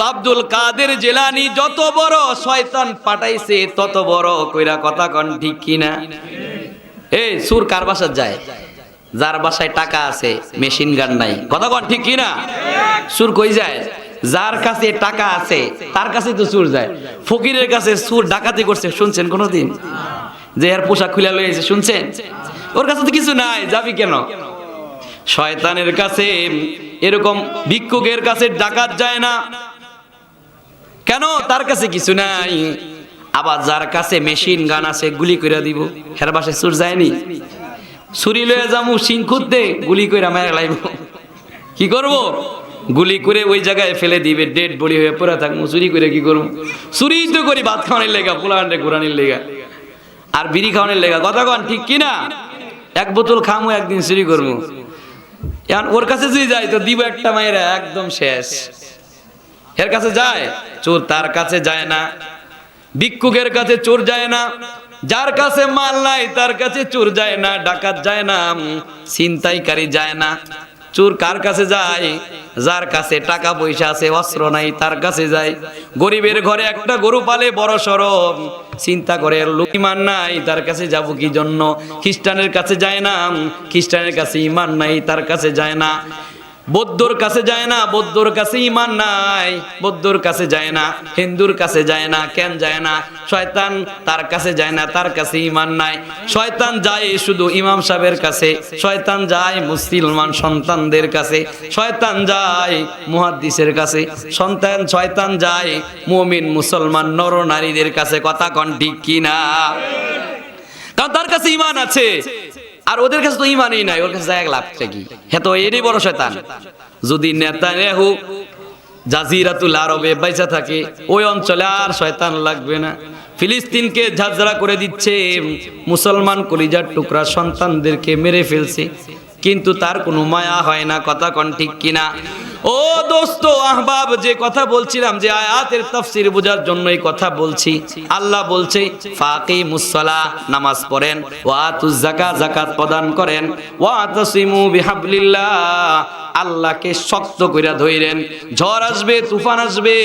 আব্দুল কাদের জেলানি যত বড় শয়তান পাঠাইছে, তত বড় কইরা কথা কন, ঠিক কিনা? এই সুর কার বাসার যায়? যার বাসায় টাকা আছে, মেশিন গান নাই। কথা কন, ঠিক কিনা? সুর কই যায়? যার কাছে টাকা আছে, তার কাছে তো সুর যায়। ফকিরের কাছে সুর ডাকাতি করছে, শুনছেন কোনোদিন? যে এর পোশাক খুলে লইছে, শুনছেন? ওর কাছে তো কিছু নাই, যাবি কেন? শয়তানের কাছে এরকম ভিক্ষুকের কাছে ডাকাত যায় না। কেন? তার কাছে কিছু নাই। আবার যার কাছে মেশিন গান আছে, গুলি করে দিব। হের বাসে সুর যায়নি। ছুরি লয়ে যামু সিং খুঁজতে গুলি করে মেরে লাইব। কি করব? গুলি করে ওই জায়গায় ফেলে দিবে, ডেড বডি হয়ে পড়ে থাকব চুরি করে কি করব চুরি তো করি, ভাত খাওয়ানোর লেগা পোলাহান্ডে ঘুরানির লেগা। আর বিড়ি খাওয়ানোর লেগা, কথা কন, ঠিক কিনা? এক বোতল খামো, একদিন চুরি করব এখন ওর কাছে যদি যাই, তো দিব একটা মায়েরা একদম শেষ। এর কাছে যায়? চোর তার কাছে যায় না। ভিক্ষুকের কাছে চোর যায় না। যার কাছে মাল নাই, তার কাছে চোর যায় না, ডাকাত যায় না ছিনতাইকারী যায় না। চোর কার কাছে যায়? যার কাছে টাকা পয়সা আছে, অস্ত্র নাই, তার কাছে যায়। গরিবের ঘরে একটা গরু পালে বড় সরব চিন্তা করে ইমান নাই, তার কাছে যাব কি জন্য? খ্রিস্টানের কাছে যায় না খ্রিস্টানের কাছে ইমান নাই, তার কাছে যায় না। বৌদ্ধর কাছে যায় না, বৌদ্ধর কাছে ইমান নাই। বৌদ্ধর কাছে যায় না, হিন্দুর কাছে যায় না, কেন যায় না? শয়তান তার কাছে যায় না, তার কাছে ইমান নাই। শয়তান যায় শুধু ইমাম সাহেবের কাছে, শয়তান যায় মুসলমান সন্তানদের কাছে, শয়তান যায় মুহাদ্দিসের কাছে, সন্তান, শয়তান যায় মুমিন, মুসলমান, নর নারীদের কাছে। কথা কন ঠিক কিনা? কারণ তার কাছে ইমান আছে। আর ওদের কাছে তো ইমানই নাই, ওর কাছে জায়গা লাভটা কি? হ্যাঁ তো এরই বড় শয়তান। যদি নেতা নেহু জাজিরাতুল আরবে বাইসা থাকে, ওই অঞ্চলে আর শয়তান লাগবে না। ফিলিস্তিনকে ঝাঁঝরা করে দিচ্ছে, মুসলমান কলিজার টুকরা সন্তানদেরকে মেরে ফেলছে। কিন্তু তার কোনো মায়া হয় না, কথা কন ঠিক কিনা? ও দোস্ত, আহবাব, যে কথা বলছিলাম, যে আয়াতের তাফসির বোঝার জন্য এই কথা বলছি। আল্লাহ বলছে ফাকি মুসলা নামাজ পড়েন। ওয়াতুজ জাকাত জাকাত প্রদান করেন। ওয়াতাসিমু বিহাবলিল্লাহ আল্লাহকে শক্ত কইরা ধইরেন। ঝড় আসবে, তুফান আসবে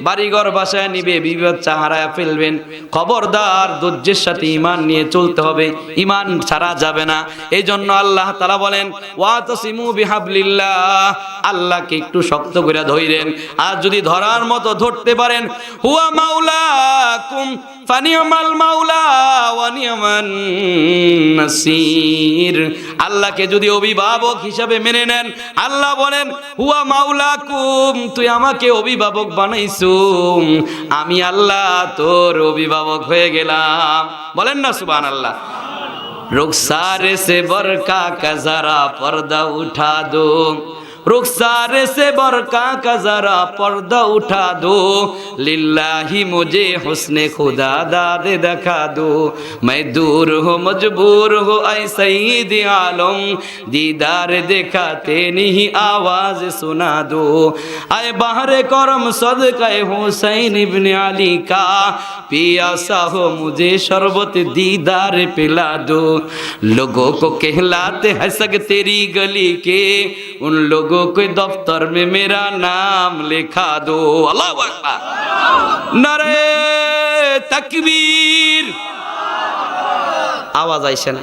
বাড়িঘর বাসায় নিবে বিপদ চাহারায় ফেলবেন। খবরদার, ধৈর্যের সাথে ইমান নিয়ে চলতে হবে ইমান ছাড়া যাবে না। এই জন্য আল্লাহ তারা বলেন ওয়াতাসিমু বিহাবলিল্লাহ আল্লাহকে একটু শক্ত করে ধইরেন আর যদি ধরার মতো ধরতে পারেন হুয়া মাওলাকুম ফানিয়ামাল মাওলা ওয়া নিয়ামান নাসির আল্লাহকে যদি অভিভাবক হিসাবে মেনে নেন আল্লাহ বলেন হুয়া মাওলাকুম তুই আমাকে অভিভাবক বানাইছু আমি আল্লাহ তোর অভিভাবক হয়ে গেলাম বলেন না সুবহানাল্লাহ रुखसार से बरका का जरा पर्दा उठा दो रुखसार से बरका का जरा पर्दा उठा दो लिल्लाही मुझे हुस्ने खुदा दाद दिखा दो मैं दूर हो मजबूर हो ऐ सईद आलम दीदार दिखाते नहीं आवाज सुना दो आए बाहर करम सदक़े हुसैन इब्न अली का पियासा हो मुझे शरबत दीदार पिला दो लोगों को कहलाते हैं सग तेरी गली के उन लोगों के दफ्तर में मेरा नाम लिखा दो अल्लाह अकबर নারে তাকবীর আওয়াজ আইসে না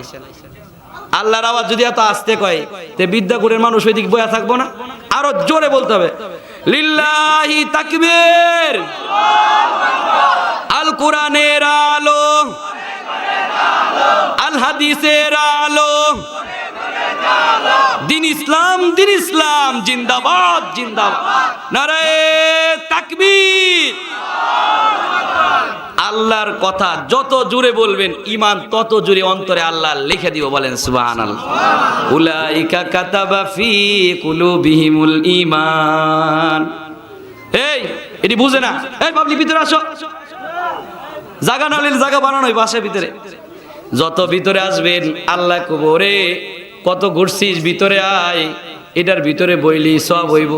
আল্লাহর আওয়াজ যদি এত আসতে কয় তে বিদ্যাপুরের মানুষ ওই দিক বয়া থাকবো না আরো জোরে বলতে হবে লিল্লাহি তাকবীর আল কোরআনের আলো আল হাদিসের আলো দিন ইসলাম দিন ইসলাম, জিন্দাবাদ জিন্দাবাদ। নারে তাকবীর। আল্লাহর কথা যত জুড়ে বলবেন ইমান তত জুড়ে অন্তরে আল্লাহ লিখে দিব, বলেন সুবহানাল্লাহ। উলাইকা কাতাবা ফি কুলুবিহিমুল ঈমান। এই, এটি বুঝে না। এই, বাবলি, ভিতরে আসো। জায়গা না হলে জায়গা বানানোই বাসের ভিতরে। যত ভিতরে আসবেন, আল্লাহ কবরে কত ঘুরছিস, ভিতরে আয়। এটার ভিতরে বইলি সব হইব।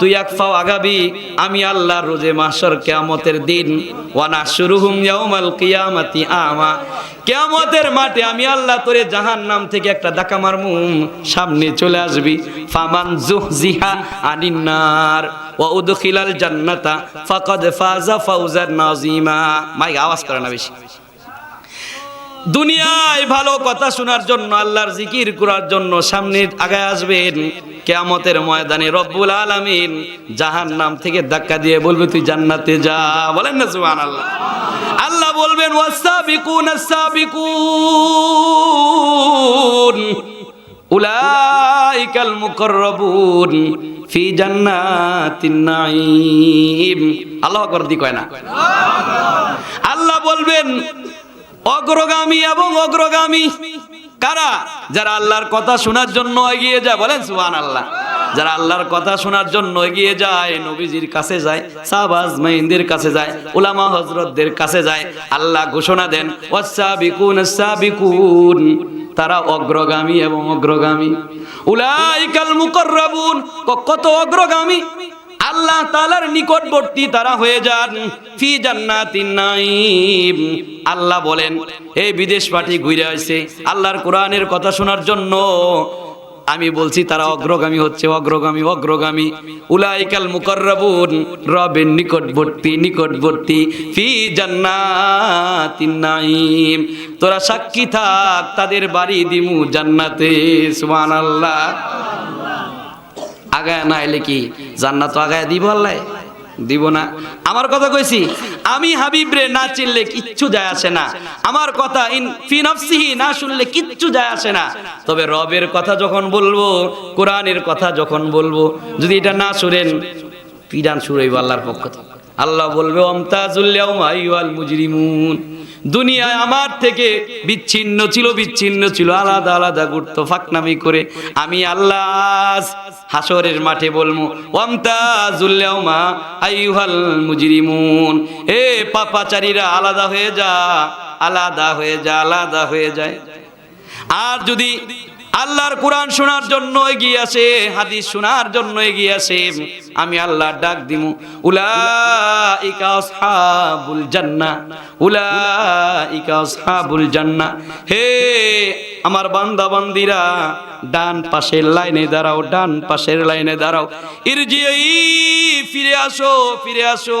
তুই এক পাও আগাবি, আমি আল্লাহ রোজে মাসর কেয়ামতের দিন ওয়ানা শুরুহুম ইয়াউমাল কিয়ামাতি আমা। কেয়ামতের মাঠে আমি আল্লাহ তোরে জাহান্নাম থেকে একটা ডাকা মারমুম সামনে চলে আসবি। ফামান জুহজিহা আনিন নার ওয়া উদখিলাল জান্নাতা, ফাকাদ ফাজা ফাউজান নাজিমা মাইক আওয়াজ করে না বেশি। দুনিয়ায় ভালো কথা শোনার জন্য, আল্লাহর জিকির করার জন্য সামনে আগায় আসবেন। কেয়ামতের ময়দানে রব্বুল আলামিন জাহান্নাম থেকে ধাক্কা দিয়ে বলবে, তুই জান্নাতে যা। বলেন না, সুবহানাল্লাহ। আল্লাহ আল্লাহ বলবেন ওয়াসাবিকুন আসাবিকুন উলাইকাল মুকাররাবুন ফি জান্নাতিন নাঈম। আল্লাহ আকবার দি কয় না। আল্লাহ বলবেন অগ্রগামী এবং অগ্রগামী। কারা? যারা আল্লাহর কথা শোনার জন্য এগিয়ে যায়, বলেন সুহান আল্লাহ যারা আল্লাহর কথা শোনার জন্য এগিয়ে যায়, নবীজির কাছে যায়, সাহবাজ মাইনদের কাছে যায়, উলামা হজরতদের কাছে যায়, আল্লাহ ঘোষণা দেন ওয়াসাবিকুন সাবিকুন। তারা অগ্রগামী এবং অগ্রগামী। উলাইকাল মুকাররাবুন কত অগ্রগামী? আল্লাহ তালার নিকটবর্তী তারা হয়ে যান। ফি জান্নাতিন নাইম আল্লাহ বলেন এই বিদেশ পার্টি ঘুরে আসছে আল্লাহর কোরআনের কথা শোনার জন্য আমি বলছি, তারা অগ্রগামী হচ্ছে, অগ্রগামী অগ্রগামী। উলাইকাল মুকাররাবুন, রবের নিকটবর্তী নিকটবর্তী। ফি জান্নাতিন নাইম তোরা সাক্ষী থাক, তাদের বাড়ি দিমু জান্নাতে, সুবহানাল্লাহ। আগায় না এলে কি জান্নাত তো আগায় দিব আল্লাহ? দিব না। আমার কথা কইছি, আমি হাবিব রে না চিনলে কিচ্ছু যায় আসে না। আমার কথা ইন ফি নফসিহি না শুনলে কিচ্ছু যায় আসে না। তবে রবের কথা যখন বলব, কোরআনের কথা যখন বলব, যদি এটা না শুনেন, পিডান শুরু আল্লাহর পক্ষ থেকে। আল্লাহ বলবে মুজরিমুন। দুনিয়ায় আমার থেকে বিচ্ছিন্ন ছিল বিচ্ছিন্ন ছিল, আলাদা আলাদা ঘুরতো, ফাকনামি করে। আমি আল্লাহ হাসরের মাঠে বলব মুজরিমুন। এ পাপাচারীরা আলাদা হয়ে যা, আলাদা হয়ে যা, আলাদা হয়ে যায়। আর যদি আল্লাহর কোরআন শোনার জন্য এগিয়ে আসে, হাদিস শোনার জন্য এগিয়ে আসে, আমি আল্লাহর ডাক দিমু। উলাইকা আসহাবুল জান্নাহ উলাইকা আসহাবুল জান্নাহ হে আমার বান্দা বান্দিরা ডান পাশের লাইনে দাঁড়াও, ডান পাশের লাইনে দাঁড়াও। ইরজিই ফিরে আসো ফিরে আসো।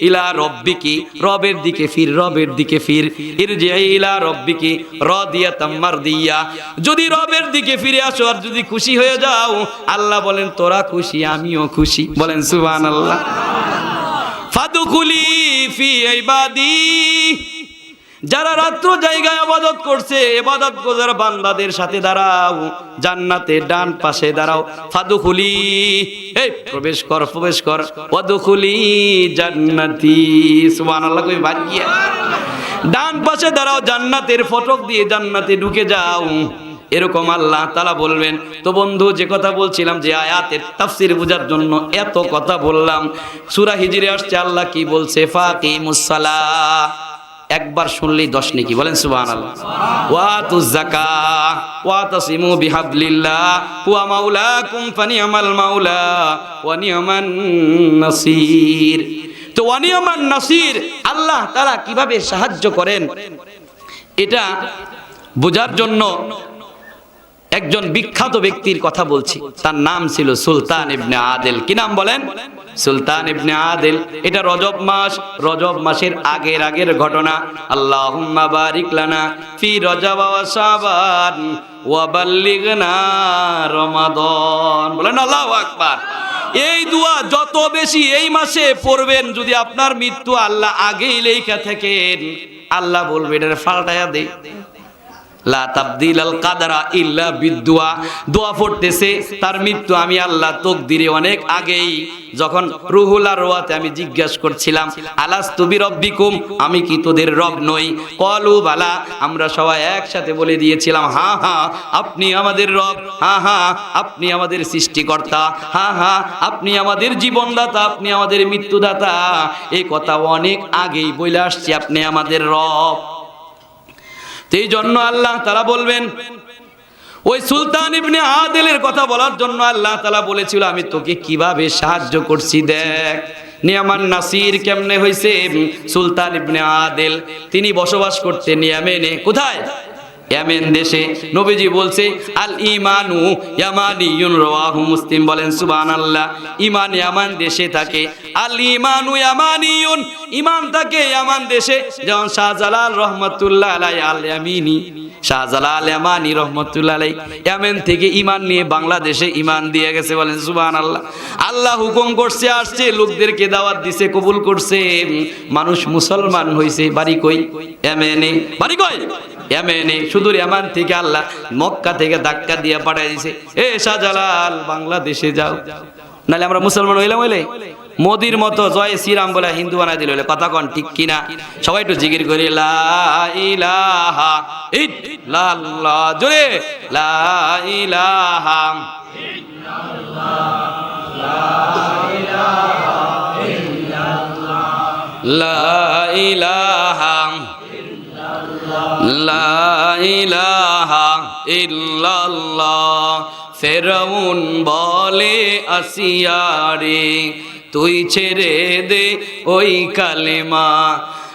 ইলা রব্বিকি, রবের দিকে ফির, রবের দিকে ফির। রব্বিকি যদি রবের দিকে ফিরে আসো আর যদি খুশি হয়ে যাও, আল্লাহ বলেন, তোরা খুশি, আমিও খুশি। বলেন, সুবহানাল্লাহ। ফাদুকুলি ফি ইবাদি। যারা রাত্র জায়গায় আবাদত করছে, এবাদত গোজার বান্দাদের সাথে দাঁড়াও জান্নাতে ডান পাশে দাঁড়াও। ফাদুকুলি এই, প্রবেশ কর প্রবেশ কর। ওয়াদুকুলি জান্নাতি, সুবহানাল্লাহ, কই বাদ গিয়া। ডান পাশে দাঁড়াও, জান্নাতের ফটক দিয়ে জান্নাতে ঢুকে যাও। এরকম আল্লাহ তালা বলবেন। তো বন্ধু, যে কথা বলছিলাম যে আয়াতের তাফসির বোঝার জন্য এত কথা বললাম। সুরা হিজিরে আসছে, আল্লাহ কি বলছে? ফাকিমুসালা একবার শুনলেই দশ নেকি, বলেন সুবাহ তো অনিয়মান নাসির, আল্লাহ তারা কীভাবে সাহায্য করেন? এটা বোঝার জন্য একজন বিখ্যাত ব্যক্তির কথা বলছি। তার নাম ছিল সুলতান ইবনে আদেল। কি নাম বলেন? সুলতান ইবনে আদেল। এটা রজব মাস। রজব মাসের আগের আগের ঘটনা। আল্লাহুম্মা বারিক লানা ফি রজব ওয়া শাবান ওয়া বাল্লিগনা রমাদান। বলেন আল্লাহু আকবার। এই দোয়া যত বেশি এই মাসে পড়বেন, যদি আপনার মৃত্যু আল্লাহ আগেই লেখা থাকেন, আল্লাহ বলবে এটা ফাল্টায়া দে। লা তাবদিল আল কাদারা ইল্লা বিদুয়া দোয়া পড়তেছে, তার মৃত্যু আমি আল্লাহ তকদিরে অনেক আগেই, যখন রুহুল রোয়াতে আমি জিজ্ঞাসা করছিলাম আলাস তুবি রব্বিকুম আমি কি তোদের রব নই? কলু, বালা। আমরা সবাই একসাথে বলে দিয়েছিলাম, হা হা, আপনি আমাদের রব। হা হা, আপনি আমাদের সৃষ্টিকর্তা। হা হা, আপনি আমাদের জীবনদাতা, আপনি আমাদের মৃত্যুদাতা। এই কথা অনেক আগেই বলে আসছি, আপনি আমাদের রব। এই জন্য আল্লাহ তারা বলবেন, ওই সুলতান ইবনে আদেলের কথা বলার জন্য আল্লাহ তালা বলেছিল, আমি তোকে কীভাবে সাহায্য করছি দেখ নিয়ামান নাসির কেমনে হয়েছে সুলতান ইবনে আদেল, তিনি বসবাস করতেন নিয়ামেনে কোথায়? ইয়ামেন দেশে নবীজি বলছে, আল ইমানু ইয়ামানিয়ুন রাওয়াহু মুসলিম। বলেন, সুবহানাল্লাহ ইমান ইয়ামান দেশে থাকে। আল ইমানু ইয়ামানিয়ুন ইমান থাকে ইয়ামান দেশে। যেমন শাহজালাল রহমাতুল্লাহ আলাই আল ইয়ামিনি শাহজালাল ইয়ামানি রহমাতুল্লাহ আলাই থেকে ইমান নিয়ে বাংলাদেশে ইমান দিয়ে গেছে বলেন, সুবহানাল্লাহ। আল্লাহ হুকুম করছে, আসছে, লোকদেরকে দাওয়াত দিছে, কবুল করছে। মানুষ মুসলমান হইছে, বাড়ি কই? ইয়ামেনে। বাড়ি কই? ইয়ামেনে। সুদূর ইয়ামান থেকে আল্লাহ মক্কা থেকে ধাক্কা দিয়ে পাঠাই দিছে। এ শাহজালাল, বাংলাদেশে যাও। নাহলে আমরা মুসলমান হইলাম হইলে? মোদির মতো জয় শ্রীরাম বলে হিন্দু বানাই দিল হইলে, কথা কন, ঠিক কিনা? সবাই একটু জিকির করি জোরে লা ইলাহা লা ইলাহা লা ইলাহা ফেরাউন বলে আসিয়ারে, তুই ছেড়ে দে ওই কালেমা।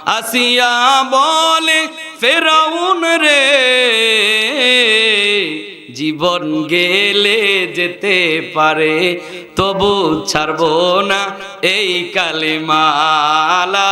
আসিয়া বলে, ফেরাউন রে, জীবন গেলে যেতে পারে, তবু ছাড়বো না এই কালেমালা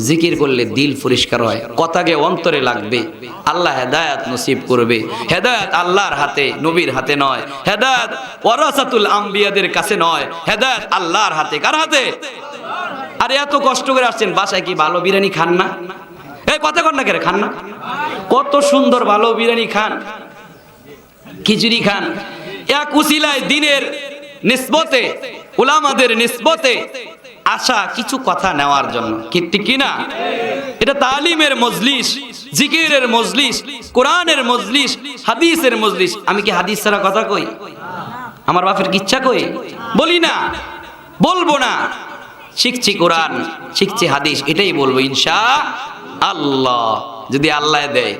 জিকির করলে দিল পরিষ্কার হয়, কথাকে অন্তরে লাগবে। আল্লাহ হেদায়াত নসিব করবে। হেদায়াত আল্লাহর হাতে, নবীর হাতে নয়। হেদায়াত ওয়ারাসাতুল আম্বিয়াদের কাছে নয়। হেদায়াত আল্লাহর হাতে। কার হাতে? আরে এত কষ্ট করে আসছেন, বাসায় কি ভালো বিরিয়ানি খান না? এই কথা কন না কেন, খান না? কত সুন্দর ভালো বিরিয়ানি খান। খিচুড়ি খান। এক উসিলায় দিনের নিসবতে, উলামাদের নিসবতে আশা কিছু কথা নেওয়ার জন্য। কি, ঠিক কিনা এটা তালিমের মজলিস, জিকিরের মজলিস, কোরআনের মজলিস, হাদিসের মজলিস। আমি কি হাদিস ছাড়া কথা কই? আমার বাপের কি ইচ্ছা কই? বলি না। বলব না। শিখছি কোরআন, শিখছি হাদিস, এটাই বলব ইনশা আল্লাহ। যদি আল্লাহ দেয়।